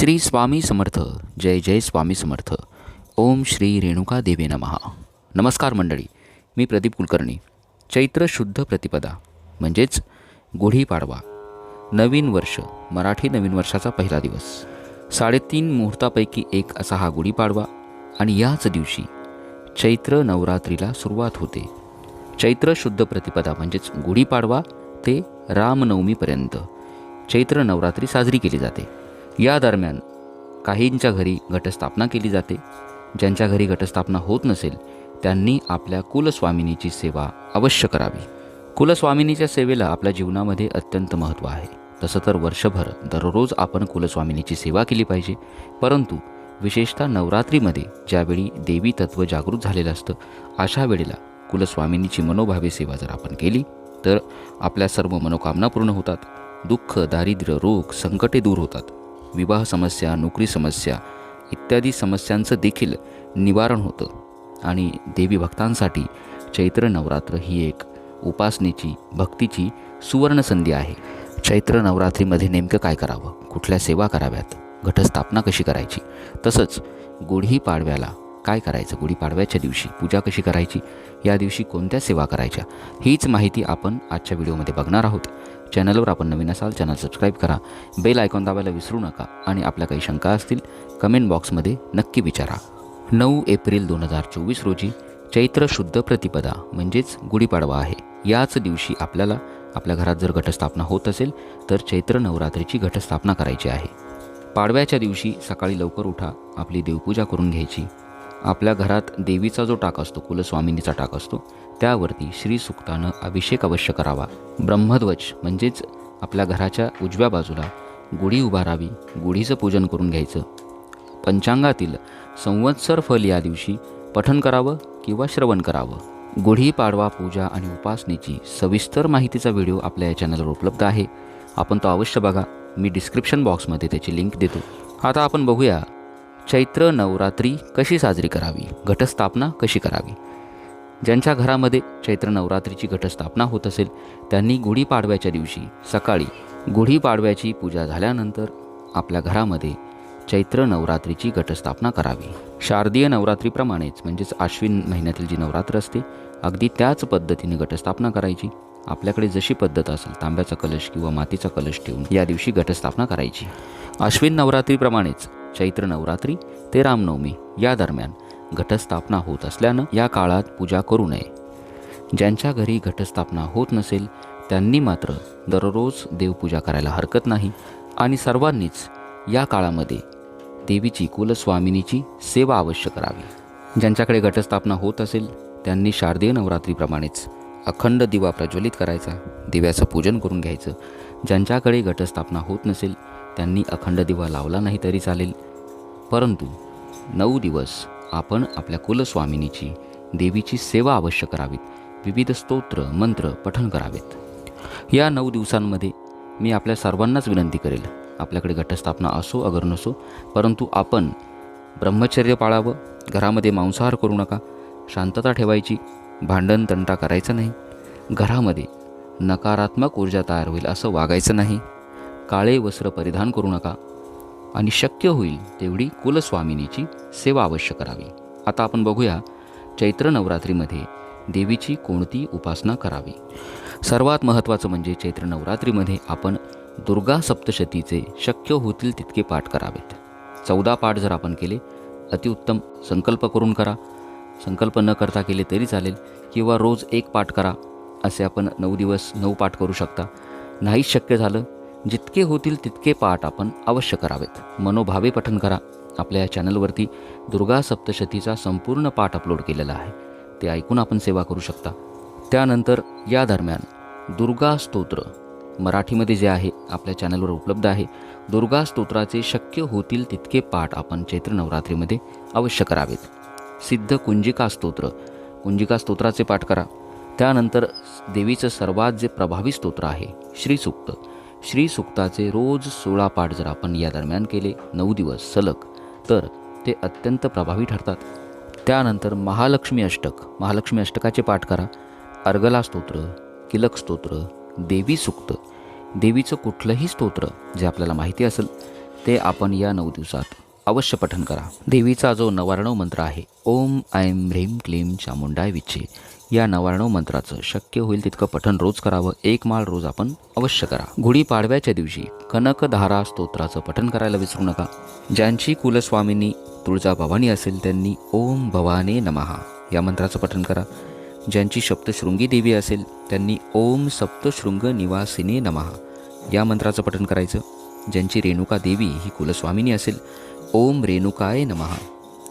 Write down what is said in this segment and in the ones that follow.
श्री स्वामी समर्थ. जय जय स्वामी समर्थ. ओम श्री रेणुका देवे नमहा नमस्कार मंडळी मी प्रदीप कुलकर्णी. चैत्र शुद्ध प्रतिपदा म्हणजेच गुढीपाडवा नवीन वर्ष मराठी नवीन वर्षाचा पहिला दिवस. साडेतीन मुहूर्तापैकी एक असा हा गुढीपाडवा आणि याच दिवशी चैत्र नवरात्रीला सुरुवात होते. चैत्र शुद्ध प्रतिपदा म्हणजेच गुढीपाडवा ते रामनवमीपर्यंत चैत्र नवरात्री साजरी केली जाते. या दरम्यान काहींच्या घरी घटस्थापना केली जाते. ज्यांच्या घरी घटस्थापना होत नसेल त्यांनी आपल्या कुलस्वामिनीची सेवा अवश्य करावी. कुलस्वामिनीच्या सेवेला आपल्या जीवनामध्ये अत्यंत महत्त्व आहे. तसं तर वर्षभर दररोज आपण कुलस्वामिनीची सेवा केली पाहिजे. परंतु विशेषतः नवरात्रीमध्ये ज्यावेळी देवी तत्व जागृत झालेलं असतं अशा वेळेला कुलस्वामिनीची मनोभावे सेवा जर आपण केली तर आपल्या सर्व मनोकामना पूर्ण होतात. दुःख दारिद्र्य रोग संकटे दूर होतात. विवाह समस्या नोकरी समस्या इत्यादी समस्यांचं देखील निवारण होतं. आणि देवी भक्तांसाठी चैत्र नवरात्र ही एक उपासनेची भक्तीची सुवर्णसंधी आहे. चैत्र नवरात्रीमध्ये नेमकं काय करावं? कुठल्या सेवा कराव्यात? घटस्थापना कशी करायची? तसंच गुढी पाडव्याला काय करायचं? गुढीपाडव्याच्या दिवशी पूजा कशी करायची? या दिवशी कोणत्या सेवा करायच्या? हीच माहिती आपण आजच्या व्हिडिओमध्ये बघणार आहोत. चॅनलवर आपण नवीन असाल चॅनल सबस्क्राईब करा. बेल आयकॉन दाबायला विसरू नका आणि आपल्या काही शंका असतील कमेंट बॉक्समध्ये नक्की विचारा. नऊ एप्रिल दोन हजार चोवीस रोजी चैत्र शुद्ध प्रतिपदा म्हणजेच गुढीपाडवा आहे. याच दिवशी आपल्याला आपल्या घरात जर घटस्थापना होत असेल तर चैत्र नवरात्रीची घटस्थापना करायची आहे. पाडव्याच्या दिवशी सकाळी लवकर उठा आपली देवपूजा करून घ्यायची. आपल्या घरात देवीचा जो टाक असतो कुलस्वामिनीचा टाक असतो त्यावरती श्री सुक्तानं अभिषेक अवश्य करावा. ब्रह्मध्वज म्हणजेच आपल्या घराच्या उजव्या बाजूला गुढी उभारावी गुढीचं पूजन करून घ्यायचं. पंचांगातील संवत्सर फल या दिवशी पठन करावं किंवा श्रवण करावं. गुढी पाडवा पूजा आणि उपासनेची सविस्तर माहितीचा व्हिडिओ आपल्या या चॅनलवर उपलब्ध आहे. आपण तो अवश्य बघा. मी डिस्क्रिप्शन बॉक्समध्ये त्याची लिंक देतो. आता आपण बघूया चैत्र नवरात्री कशी साजरी करावी? घटस्थापना कशी करावी? ज्यांच्या घरामध्ये चैत्र नवरात्रीची घटस्थापना होत असेल त्यांनी गुढीपाडव्याच्या दिवशी सकाळी गुढीपाडव्याची पूजा झाल्यानंतर आपल्या घरामध्ये चैत्र नवरात्रीची घटस्थापना करावी. शारदीय नवरात्रीप्रमाणेच म्हणजेच आश्विन महिन्यातील जी नवरात्र असते अगदी त्याच पद्धतीने घटस्थापना करायची. आपल्याकडे जशी पद्धत असेल तांब्याचा कलश किंवा मातीचा कलश ठेवून या दिवशी घटस्थापना करायची. आश्विन नवरात्रीप्रमाणेच चैत्र नवरात्री ते रामनवमी या दरम्यान घटस्थापना होत असल्यानं या काळात पूजा करू नये. ज्यांच्या घरी घटस्थापना होत नसेल त्यांनी मात्र दररोज देवपूजा करायला हरकत नाही. आणि सर्वांनीच या काळामध्ये देवीची कुलस्वामिनीची सेवा अवश्य करावी. ज्यांच्याकडे घटस्थापना होत असेल त्यांनी शारदीय नवरात्रीप्रमाणेच अखंड दिवा प्रज्वलित करायचा दिव्याचं पूजन करून घ्यायचं. ज्यांच्याकडे घटस्थापना होत नसेल त्यांनी अखंड दिवा लावला नाही तरी चालेल. परंतु नऊ दिवस आपण आपल्या कुलस्वामिनीची देवीची सेवा अवश्य करावीत. विविध स्तोत्र मंत्र पठण करावेत. या नऊ दिवसांमध्ये मी आपल्या सर्वांनाच विनंती करेल. आपल्याकडे घटस्थापना असो अगर नसो परंतु आपण ब्रह्मचर्य पाळावं घरामध्ये मांसाहार करू नका शांतता ठेवायची भांडण तंटा करायचं नाही घरामध्ये नकारात्मक ऊर्जा तयार होईल असं वागायचं नाही काळे वस्त्र परिधान करू नका आणि शक्य होईल तेवढी कुलस्वामिनीची सेवा अवश्य करावी. आता आपण बघूया चैत्र नवरात्रीमध्ये देवीची कोणती उपासना करावी. सर्वात महत्त्वाचं म्हणजे चैत्र नवरात्रीमध्ये आपण दुर्गा सप्तशतीचे शक्य होतील तितके पाठ करावेत. चौदा पाठ जर आपण केले अतिउत्तम संकल्प करून करा. संकल्प न करता केले तरी चालेल किंवा रोज एक पाठ करा असे आपण नऊ दिवस नऊ पाठ करू शकता. नाहीच शक्य झालं जितके होतील तितके पाठ आपण अवश्य करावेत. मनोभावे पठन करा. आपल्या या चॅनलवरती दुर्गा सप्तशतीचा संपूर्ण पाठ अपलोड केलेला आहे. ते ऐकून आपण सेवा करू शकता. त्यानंतर या दरम्यान दुर्गा स्तोत्र मराठीमध्ये जे आहे आपल्या चॅनलवर उपलब्ध आहे. दुर्गा स्तोत्राचे शक्य होतील तितके पाठ आपण चैत्र नवरात्रीमध्ये अवश्य करावेत. सिद्ध कुंजिका स्तोत्र. कुंजिका स्तोत्राचे पाठ करा. त्यानंतर देवीचं सर्वात जे प्रभावी स्तोत्र आहे श्रीसुक्त. श्रीसुक्ताचे रोज सोळा पाठ जर आपण या दरम्यान केले नऊ दिवस सलग तर ते अत्यंत प्रभावी ठरतात. त्यानंतर महालक्ष्मी अष्टक. महालक्ष्मी अष्टकाचे पाठ करा. अर्गला स्तोत्र किलक स्तोत्र देवी सुक्त. देवीचं कुठलंही स्तोत्र जे आपल्याला माहिती असेल ते आपण या नऊ दिवसात अवश्य पठन करा. देवीचा जो नवारणव मंत्र आहे ओम ऐं ह्रीं क्लीं चामुंडाय विच्छे. या नवारणव मंत्राचं शक्य होईल तितकं पठण रोज करावं एक माळ रोज आपण अवश्य करा. गुढीपाडव्याच्या दिवशी कनकधारा स्तोत्राचं पठण करायला विसरू नका. ज्यांची कुलस्वामिनी तुळजाभवानी असेल त्यांनी ओम भवाने नमहा. या मंत्राचं पठण करा. ज्यांची सप्तशृंगी देवी असेल त्यांनी ओम सप्तशृंग निवासिने नमहा. या मंत्राचं पठण करायचं. ज्यांची रेणुका देवी ही कुलस्वामिनी असेल ओम रेणुकाय नमहा.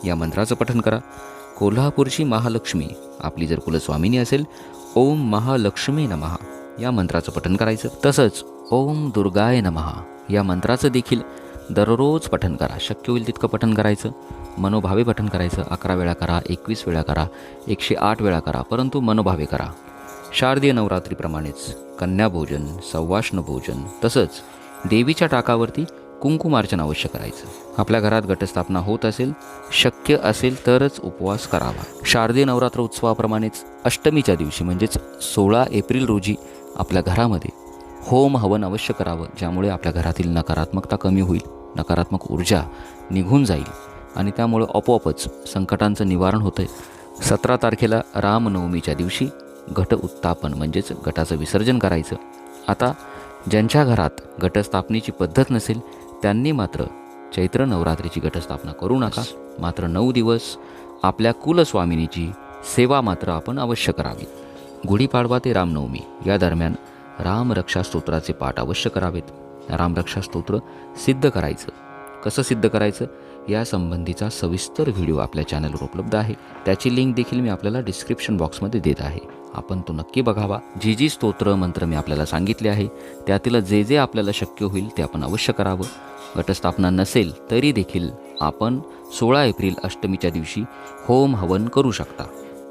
या मंत्राचं पठण करा. कोल्हापूरची महालक्ष्मी. आपली जर कुलस्वामिनी असेल ओम महालक्ष्मी नमहा या मंत्राचं पठन करायचं. तसंच ओम दुर्गाय नमहा या मंत्राचं देखील दररोज पठन करा. शक्य होईल तितकं पठन करायचं. मनोभावे पठन करायचं. अकरा वेळा करा एकवीस वेळा करा एकशे आठ वेळा करा परंतु मनोभावे करा. शारदीय नवरात्रीप्रमाणेच कन्याभोजन सव्वाष्ण भोजन तसंच देवीच्या टाकावरती कुंकुमार्चन अवश्य करायचं. आपल्या घरात घटस्थापना होत असेल शक्य असेल तरच उपवास करावा. शारदीय नवरात्र उत्सवाप्रमाणेच अष्टमीच्या दिवशी म्हणजेच सोळा एप्रिल रोजी आपल्या घरामध्ये होम हवन अवश्य करावं ज्यामुळे आपल्या घरातील नकारात्मकता कमी होईल नकारात्मक ऊर्जा निघून जाईल आणि त्यामुळे आपोआपच संकटांचं निवारण होतं आहे सतरा तारखेला रामनवमीच्या दिवशी घट उत्तापन म्हणजेच घटाचं विसर्जन करायचं. आता ज्यांच्या घरात घटस्थापनेची पद्धत नसेल त्यांनी मात्र चैत्र नवरात्रीची घटस्थापना करू नका. मात्र नऊ दिवस आपल्या कुलस्वामिनीची सेवा मात्र आपण अवश्य करावी. गुढीपाडवा ते रामनवमी या दरम्यान रामरक्षा स्तोत्राचे पाठ अवश्य करावेत. रामरक्षा स्तोत्र सिद्ध करायचं. कसं सिद्ध करायचं? या संबंधीचा सविस्तर व्हिडिओ आपल्या चॅनलवर उपलब्ध आहे. त्याची लिंक देखील मी आपल्याला डिस्क्रिप्शन बॉक्समध्ये देत आहे. आपण तो नक्की बघावा. जी जी स्तोत्र मंत्र मी आपल्याला सांगितले आहे त्यातील जे जे आपल्याला शक्य होईल ते आपण अवश्य करावं. घटस्थापना नसेल तरी देखील आपण सोळा एप्रिल अष्टमीच्या दिवशी होम हवन करू शकता.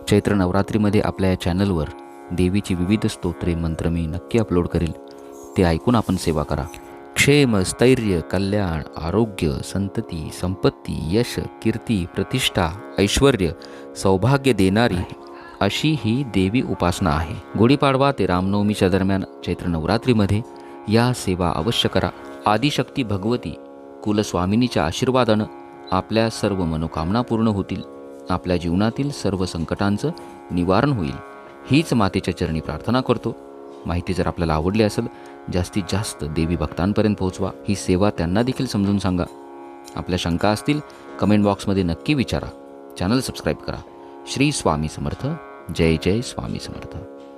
चैत्र नवरात्रीमध्ये आपल्या या चॅनलवर देवीची विविध स्तोत्रे मंत्र मी नक्की अपलोड करेल. ते ऐकून आपण सेवा करा. क्षेम स्थैर्य कल्याण आरोग्य संतती संपत्ती यश कीर्ती प्रतिष्ठा ऐश्वर सौभाग्य देणारी अशी ही देवी उपासना आहे. गुढीपाडवा ते रामनवमीच्या दरम्यान चैत्र नवरात्रीमध्ये या सेवा अवश्य करा. आदिशक्ती भगवती कुलस्वामिनीच्या आशीर्वादानं आपल्या सर्व मनोकामना पूर्ण होतील. आपल्या जीवनातील सर्व संकटांचं निवारण होईल. हीच मातेच्या चरणी प्रार्थना करतो. माहिती जर आपल्याला आवडली असेल जास्तीत जास्त देवी भक्तांपर्यंत पोहोचवा. ही सेवा त्यांना देखील समजून सांगा. आपल्या शंका असतील कमेंट बॉक्समध्ये नक्की विचारा. चॅनल सबस्क्राईब करा. श्री स्वामी समर्थ. जय जय स्वामी समर्थ.